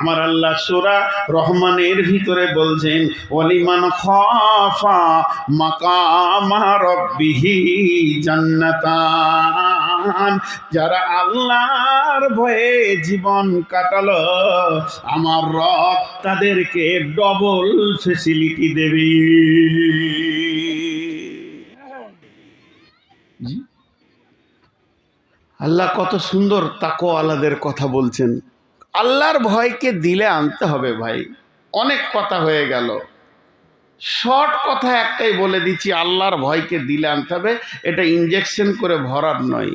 আমার আল্লাহ সুরা রহমানের ভিতরে বলছেন অলিমান খাফা মাকামা রব্বিহি জান্নাতান। যারা আল্লাহর ভয়ে জীবন কাটালো, আমার রব তাদেরকে ডবল ফেসিলিটি দেবে। আল্লাহ কত সুন্দর তাকো আলাদের কথা বলছেন। আল্লাহর ভয়কে দিলে আনতে হবে ভাই। অনেক কথা হয়ে গেল। শর্ট কথা একটাই বলে দিচ্ছি, আল্লাহর ভয়কে দিলে আনতে হবে। এটা ইঞ্জেকশন করে ভরার নয়।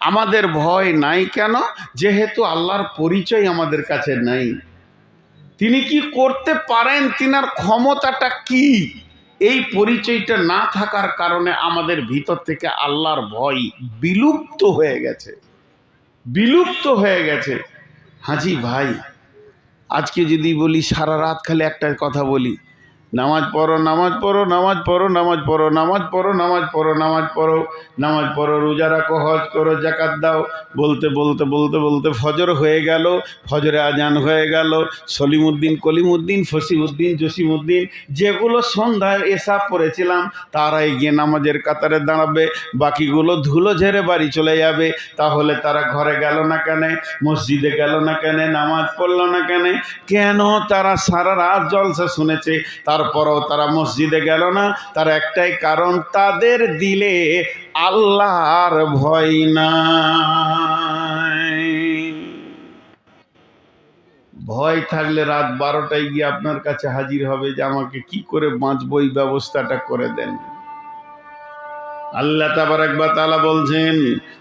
আমাদের ভয় নাই কেন? যেহেতু আল্লাহর পরিচয় আমাদের কাছে নাই। তিনি কি করতে পারেন? তিনার ক্ষমতাটা কি? এই পরিচয়টা না থাকার কারণে আমাদের ভিতর থেকে আল্লাহর ভয় বিলুপ্ত হয়ে গেছে। বিলুপ্ত হয়ে গেছে। হাজি ভাই আজকে যদি বলি সারা রাত খালি একটা কথা বলি নামাজ পড়ো নামাজ পড়ো নামাজ পড়ো নামাজ পড়ো নামাজ পড়ো নামাজ পড়ো নামাজ পড়ো নামাজ পড়ো, রোজা রাখো, হজ করো, জাকাত দাও। বলতে বলতে বলতে বলতে ফজর হয়ে গেল, ফজরে আজান হয়ে গেল, সলিমুদ্দিন, কলিমুদ্দিন, ফসিমুদ্দিন, জসিমুদ্দিন, যেগুলো সন্ধ্যায় এসা পড়েছিলাম, তারাই গিয়ে নামাজের কাতারে দাঁড়াবে, বাকিগুলো ধুলো ঝেড়ে বাড়ি চলে যাবে, তাহলে তারা ঘরে গেল না কেন? মসজিদে গেল না কেন? নামাজ পড়ল না কেন? কেন তারা সারা রাত জলসা শুনেছে? তারপরও তারা মসজিদে গেল না। তার একটাই কারণ, তাদের দিলে আল্লাহর ভয় নাই। ভয় থাকলে রাত বারোটায় গিয়ে আপনার কাছে হাজির হবে যে আমাকে কি করে বাঁচবো, এই ব্যবস্থাটা করে দেন। আল্লাহ তাবার একবার তালা বলছেন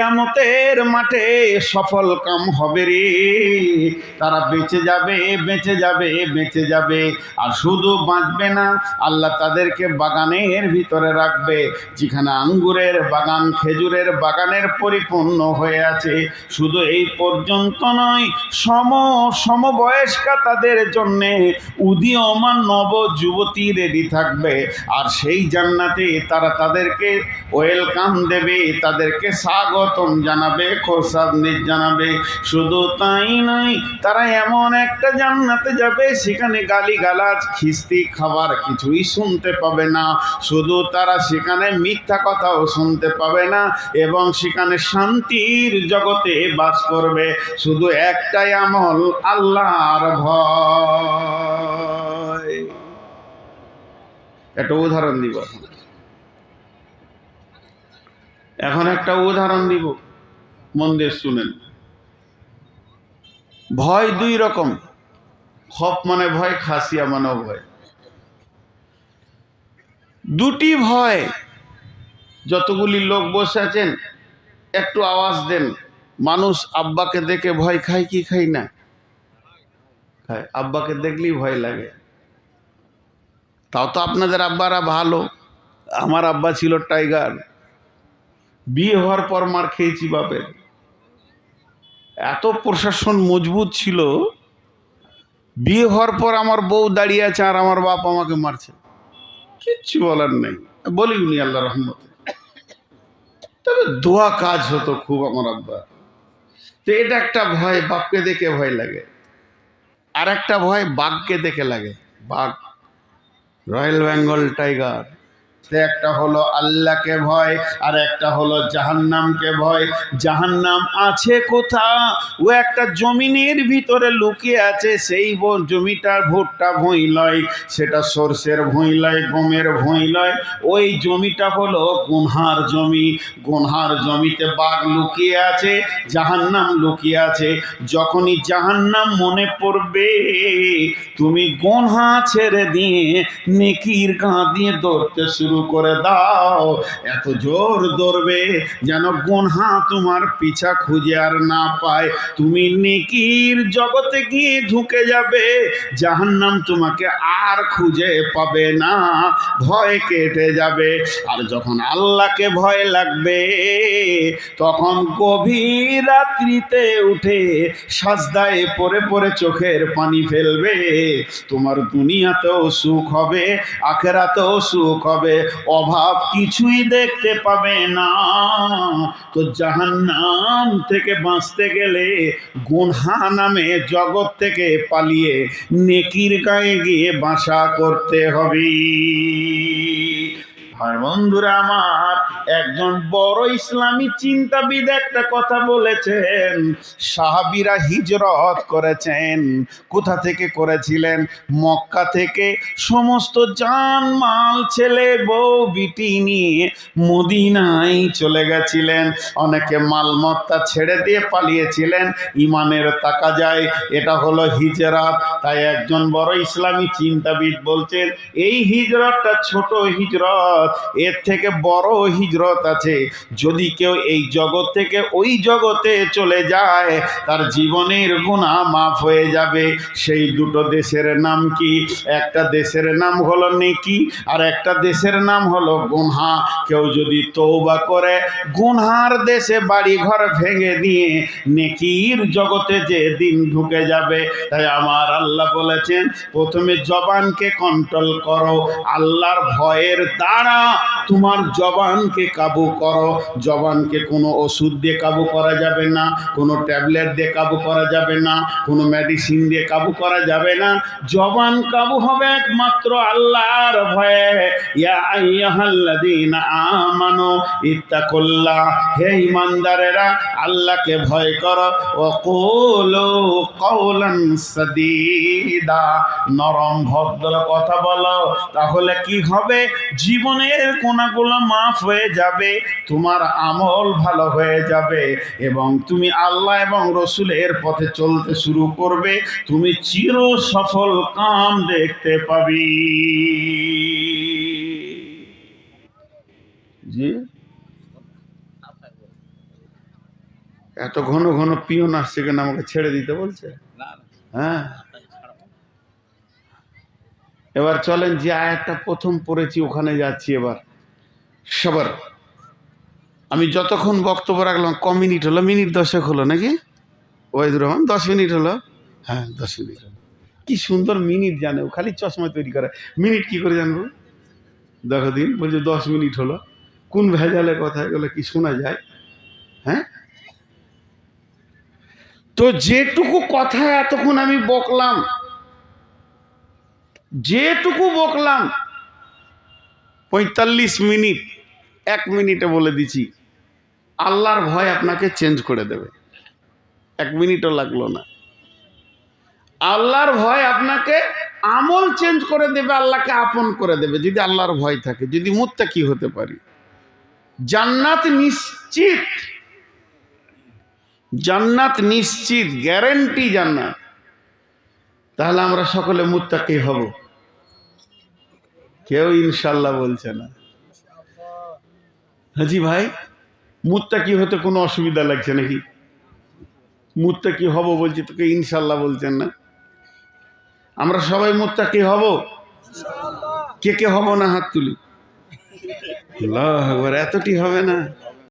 কেয়ামতের মাঠে সফল কাম হবে রে। তারা বেঁচে যাবে বেঁচে যাবে বেঁচে যাবে। আর শুধু বাঁচবে না, আল্লাহ তাদেরকে বাগানের ভিতরে রাখবে। যেখানে আঙ্গুরের বাগান, খেজুরের বাগানের পরিপূর্ণ হয়ে আছে। শুধু এই পর্যন্ত নয়, সম, সমবয়স্কা তাদের জন্যে উদীয়মান নব যুবতী রেডি থাকবে। আর সেই জান্নাতে তারা তাদেরকে ওয়েলকাম দেবে, তাদেরকে স্বাগতম জানাবে খোসাদনিস জানাবে। শুধু তাই নয়, তারা এমন একটা জান্নাতে যাবে, সেখানে গালি গালাজ খিস্তি খাবার কিছুই শুনতে পাবে না। শুধু তারা সেখানে মিথ্যা কথাও শুনতে পাবে না এবং সেখানে শান্তির জগতে বাস করবে। শুধু একটাই আমল, আল্লাহর ভয়। একটা উদাহরণ দিব এখন এখন একটা উদাহরণ দিব। মন দিয়ে শুনেন। ভয় দুই রকম। খপ মানে ভয় খাসিয়া মানেও ভয়। দুটি ভয়। যতগুলি লোক বসে আছেন একটু আওয়াজ দেন। মানুষ আব্বাকে দেখে ভয় খায় কি খাই না? খায়। আব্বাকে দেখলেই ভয় লাগে। তাও তো আপনাদের আব্বারা ভালো। আমার আব্বা ছিল টাইগার। বিয়ে হওয়ার পর মার খেয়েছি বাপের। এত প্রশাসন মজবুত ছিল, বিয়ে হওয়ার পর আমার বউ দাঁড়িয়ে আছে আর আমার বাপ আমাকে মারছে। কিচ্ছু বলার নেই, বলি উনি আল্লাহ রহমতে। তবে দোয়া কাজ হতো খুব আমার আব্বা। তো এটা একটা ভয়, বাপকে দেখে ভয় লাগে। আর একটা ভয়, বাঘকে দেখে লাগে। বাঘ, রয়্যাল বেঙ্গল টাইগার। একটা হলো আল্লাহকে ভয়, আর একটা হলো জাহান্নামকে ভয়। জাহান্নাম আছে কোথা ও একটা জমিনের ভিতরে লুকিয়ে আছে, সেই জমিটার ভুট্টা ভুঁই লয় সেটা সর্ষের ভুঁই লয় গমের ভুঁই লয় ওই জমিটা হলো গুনহার জমি। গুনহার জমিতে বাঘ লুকিয়ে আছে, জাহান্নাম লুকিয়ে আছে। যখনই জাহান্নাম মনে পড়বে, তুমি গোনহা ছেড়ে দিয়ে নেকির গা দিয়ে দৌড়তে শুরু করে দাও। এত জোর দৌড়বে যেন গুনহা তোমার পিছা খুঁজে আর না পায়। তুমি নেকির জগতে গিয়ে ঢুকে যাবে, জাহান্নাম তোমাকে আর খুঁজে পাবে না, ভয় কেটে যাবে। আর যখন আল্লাহকে ভয় লাগবে, তখন গভীর রাত্রিতে উঠে সাজদায় পরে পরে চোখের পানি ফেলবে। তোমার দুনিয়াতেও সুখ হবে, আখেরাতেও সুখ হবে। অভাব কিছুই দেখতে পাবে না। তো জাহান্নাম থেকে বাঁচতে গেলে গুনহা নামে জগৎ থেকে পালিয়ে নেকির গায়ে গিয়ে বাসা করতে হবে। ভাই বন্ধুরা আমার, একজন বড় ইসলামী চিন্তাবিদ একটা কথা বলেছেন। সাহাবিরা হিজরত করেছেন। কোথা থেকে করেছিলেন? মক্কা থেকে। সমস্ত জান মাল ছেলে, বউ, বিটি নিয়ে মদিনায় চলে গেছিলেন। অনেকে মালমত্তা ছেড়ে দিয়ে পালিয়েছিলেন। ইমানের তাকা যায়, এটা হলো হিজরত। তাই একজন বড় ইসলামী চিন্তাবিদ বলছেন, এই হিজরতটা ছোট হিজরত। এর থেকে বড় হিজরত আছে। যদি কেউ এই জগৎ থেকে ওই জগতে চলে যায়, তার জীবনের গুণা মাফ হয়ে যাবে। সেই দুটো দেশের নাম কি? একটা দেশের নাম হলো নেকি, আর একটা দেশের নাম হলো গুনহা। কেউ যদি তৌবা করে, গুনহার দেশে বাড়ি ঘর ভেঙে দিয়ে নেকির জগতে যে দিন ঢুকে যাবে। তাই আমার আল্লাহ বলেছেন, প্রথমে জবানকে কন্ট্রোল করো। আল্লাহর ভয়ের দ্বারা তোমার জবানকে কাবু করো। জবানকে কোনো ওষুধ দিয়ে কাবু করা যাবে না, কোনো ট্যাবলেট দিয়ে কাবু করা যাবে না, কোনো মেডিসিন দিয়ে কাবু করা যাবে না। জবান কাবু হবে একমাত্র আল্লাহর ভয়ে। হে ঈমানদারেরা, আল্লাহকে ভয় করো। ও কুলু কওলান সাদীদা। নরম ভদ্র কথা বলো, তাহলে কি হবে? জীবনের কোনাগুলো মাফ হয়ে যাবে তোমার আমল ভালো হয়ে যাবে এবং তুমি আল্লাহ এবং রসুলের পথে চলতে শুরু করবে তুমি চির সফল কাম দেখতে পাবি। জি? এত ঘন ঘন পিয়ন আসছে কেন আমাকে ছেড়ে দিতে বলছে? হ্যাঁ? এবার চলেন যে আয়াতটা প্রথম পড়েছি, ওখানে যাচ্ছি এবার। সবার, আমি যতক্ষণ বক্তব্য রাখলাম, ক মিনিট হলো? মিনিট দশেক হলো নাকি? ওয়াইদুর রহমান, দশ মিনিট হলো? হ্যাঁ দশ মিনিট হলো। কি সুন্দর মিনিট জানে ও, খালি চশমা তৈরি করে। মিনিট কি করে জানব? দেখো দিন, বলছে দশ মিনিট হলো। কোন ভেজালে কথা, এগুলো কি শোনা যায়? হ্যাঁ? তো যেটুকু কথা এতক্ষণ আমি বকলাম যেটুকু বকলাম, পঁয়তাল্লিশ মিনিট, এক মিনিটে বলে দিছি আল্লাহর ভয় আপনাকে চেঞ্জ করে দেবে। এক মিনিটও লাগল না। আল্লাহর ভয় আপনাকে আমল চেঞ্জ করে দেবে, আল্লাহকে আপন করে দেবে, যদি আল্লাহর ভয় থাকে, যদি মুত্তা কি হতে পারি। জান্নাত নিশ্চিত। জান্নাত নিশ্চিত গ্যারেন্টি জান্নাত। তাহলে আমরা সকলে মুত্তাকি হব। কেউ ইনশাল্লাহ বলছে না। হাজি ভাই, মুত্তাকি হতে কোনো অসুবিধা লাগছে নাকি? মুত্তাকি হব বলছি, তোকে ইনশাল্লাহ বলছেন না। আমরা সবাই মুত্তাকি হব? কে কে হব না হাত তুলি? এতটি হবে না।